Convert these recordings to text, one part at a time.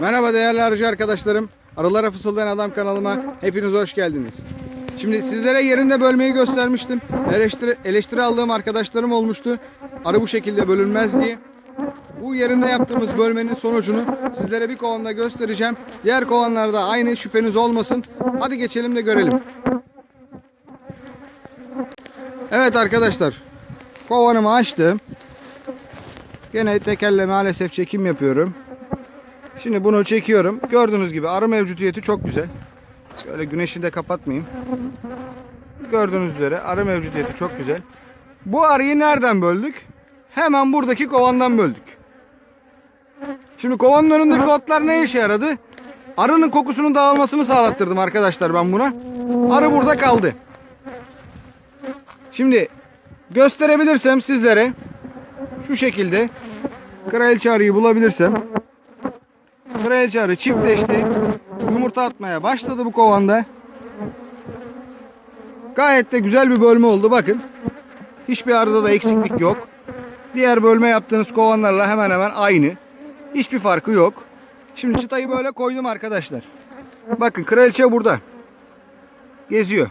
Merhaba değerli arıcı arkadaşlarım. Arılara Fısıldayan Adam kanalıma hepiniz hoş geldiniz. Şimdi sizlere yerinde bölmeyi göstermiştim. Eleştiri, eleştiri aldığım arkadaşlarım olmuştu. Arı bu şekilde bölünmez diye. Bu yerinde yaptığımız bölmenin sonucunu sizlere bir kovanda göstereceğim. Diğer kovanlarda aynı şüpheniz olmasın. Hadi geçelim de görelim. Evet arkadaşlar. Kovanımı açtım. Gene tekerle maalesef çekim yapıyorum. Şimdi bunu çekiyorum. Gördüğünüz gibi arı mevcudiyeti çok güzel. Şöyle güneşi de kapatmayayım. Gördüğünüz üzere arı mevcudiyeti çok güzel. Bu arıyı nereden böldük? Hemen buradaki kovandan böldük. Şimdi kovanın önündeki otlar ne işe yaradı? Arının kokusunun dağılmasını sağlattırdım arkadaşlar ben buna. Arı burada kaldı. Şimdi gösterebilirsem sizlere şu şekilde kraliçe arıyı bulabilirsem kraliçe arı çiftleşti. Yumurta atmaya başladı bu kovanda. Gayet de güzel bir bölme oldu bakın. Hiçbir arıda da eksiklik yok. Diğer bölme yaptığınız kovanlarla hemen hemen aynı. Hiçbir farkı yok. Şimdi çıtayı böyle koydum arkadaşlar. Bakın kraliçe burada. Geziyor.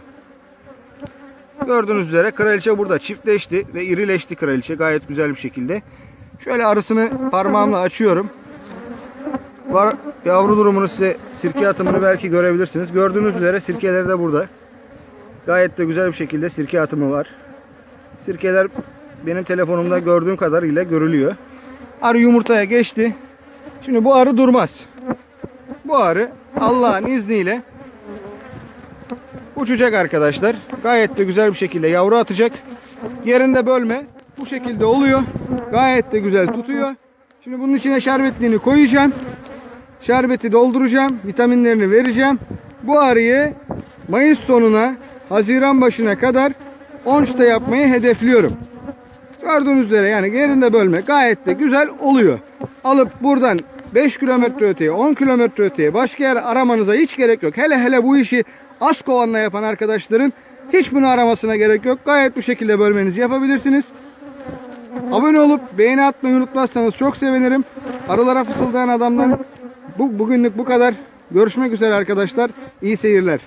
Gördüğünüz üzere kraliçe burada çiftleşti ve irileşti kraliçe gayet güzel bir şekilde. Şöyle arısını parmağımla açıyorum. Var, yavru durumunu size sirke atımını belki görebilirsiniz. Gördüğünüz üzere sirkeleri de burada. Gayet de güzel bir şekilde sirke atımı var. Sirkeler benim telefonumda gördüğüm kadarıyla görülüyor. Arı yumurtaya geçti. Şimdi bu arı durmaz. Bu arı Allah'ın izniyle uçacak arkadaşlar. Gayet de güzel bir şekilde yavru atacak. Yerinde bölme bu şekilde oluyor. Gayet de güzel tutuyor. Şimdi bunun içine şerbetliğini koyacağım. Şerbeti dolduracağım. Vitaminlerini vereceğim. Bu arıyı Mayıs sonuna Haziran başına kadar 10 çıta yapmayı hedefliyorum. Gördüğünüz üzere yani yerinde bölme gayet de güzel oluyor. Alıp buradan 5 kilometre öteye 10 kilometre öteye başka yer aramanıza hiç gerek yok. Hele hele bu işi az kovanla yapan arkadaşların hiç bunu aramasına gerek yok. Gayet bu şekilde bölmenizi yapabilirsiniz. Abone olup beğeni atmayı unutmazsanız çok sevinirim. Arılara fısıldayan adamdan bu bugünlük bu kadar. Görüşmek üzere arkadaşlar. İyi seyirler.